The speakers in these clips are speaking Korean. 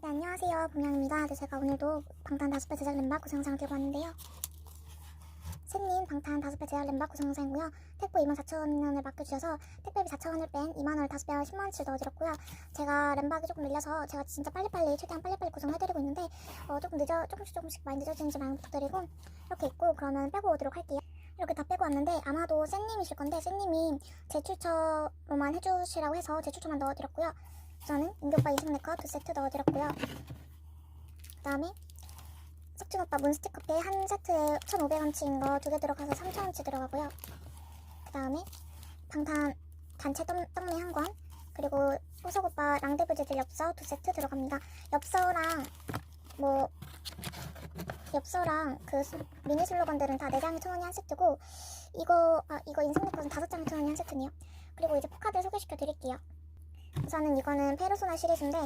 네, 안녕하세요. 봉영입니다. 네, 제가 오늘도 방탄 다섯 배 제작 램바 구성 영상을 들고 왔는데요. 셋님 방탄 다섯 배 제작 램바 구성 영상이고요. 택보 24,000원을 맡겨주셔서 택배비 4,000원을 뺀 2만원을 다섯 배와 10만원치를 넣어드렸고요. 제가 램박이 조금 밀려서 제가 진짜 빨리빨리 최대한 빨리빨리 구성해드리고 있는데 어, 조금 늦어 조금씩 조금씩 많이 늦어지는지 많이 부탁드리고 이렇게 있고 그러면 빼고 오도록 할게요. 이렇게 다 빼고 왔는데 아마도 쌤님이실 건데 쌤님이 제출처로만 해주시라고 해서 제출처만 넣어드렸고요. 저는 인교빠 인성네컷 두 세트 넣어드렸고요. 그 다음에 석준오빠 문스틱 커피 한 세트에 1,500원치인 거 두 개 들어가서 3,000원치 들어가고요. 그 다음에 방탄 단체 떡, 떡미 한 권, 그리고 호석오빠 랑데브제들 엽서 두 세트 들어갑니다. 엽서랑 뭐 엽서랑 그 수- 미니 슬로건들은 다 4장에 1,000원이 한 세트고 이거 아 이거 인성네컷은 5장에 1,000원이 한 세트네요. 그리고 이제 포카드 소개시켜 드릴게요. 우선은 이거는 페르소나 시리즈인데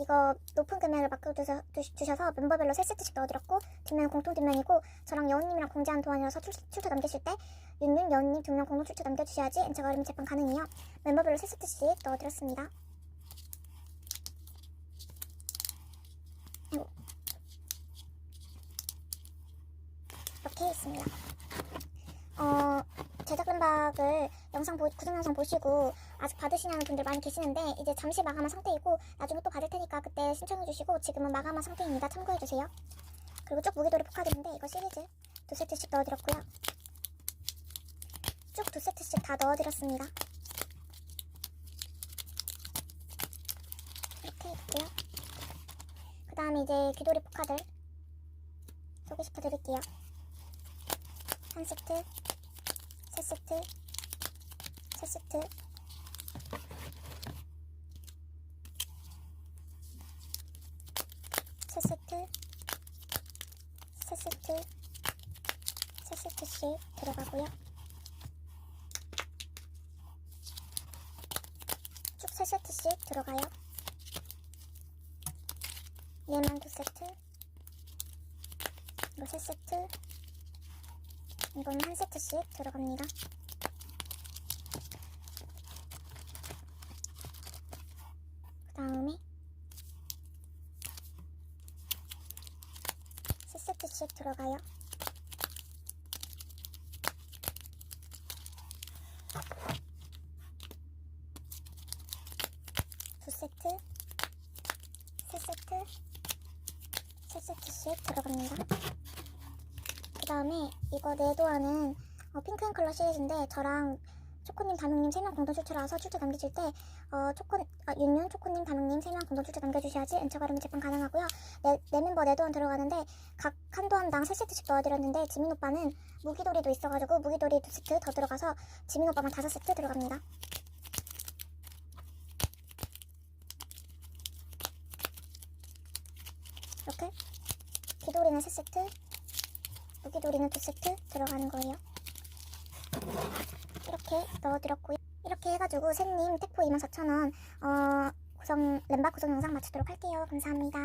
이거 높은 금액을 맡겨주셔서 멤버별로 3세트씩 넣어드렸고 뒷면은 공통 뒷면이고 저랑 여운님이랑 공지한 도안이라서 출, 출처 남기실 때 윤윤, 여운님 두 명 공동 출처 남겨주셔야지 엔체가 어림 재판 가능해요. 멤버별로 3세트씩 넣어드렸습니다. 아이고. 이렇게 있습니다. 어 제작 램박을 영상 보, 구성 영상 보시고 아직 받으시냐는 분들 많이 계시는데 이제 잠시 마감한 상태이고 나중에 또 받을 테니까 그때 신청해 주시고 지금은 마감한 상태입니다. 참고해 주세요. 그리고 쭉 무기돌이 포카드인데 이거 시리즈 두 세트씩 넣어드렸고요. 쭉 두 세트씩 다 넣어드렸습니다. 이렇게 있고요. 그 다음에 이제 귀돌이 포카들 소개시켜 드릴게요. 한 세트, 세 세트, 세 세트, 세 세트씩 들어가고요. 쭉 세 세트씩 들어가요. 얘만 두 세트, 이거 세 세트, 이거는 한 세트씩 들어갑니다. 그 다음에 세 세트씩 들어가요. 두 세트, 세 세트, 세 세트씩 들어갑니다. 그 다음에 이거 내도하는 어, 핑크앤 컬러 시리즈인데 저랑 초코님, 담용님 3명 공동 출처라서 출처 남기실 때 어, 초코, 아, 윤윤, 초코님, 담용님 3명 공동 출처 남겨주셔야지 엔처 가름 재판 가능하고요. 네, 네 멤버 네 도안 들어가는데 각 한 도안당 3세트씩 넣어드렸는데 지민 오빠는 무기돌이도 있어가지고 무기돌이 두 세트 더 들어가서 지민 오빠만 다섯 세트 들어갑니다. 이렇게 귀돌이는 세 세트, 무기돌이는 두 세트 들어가는 거예요. 이렇게 넣어드렸고요. 이렇게 해가지고 셋님 택포 24,000원 어, 구성 램바 구성 영상 마치도록 할게요. 감사합니다.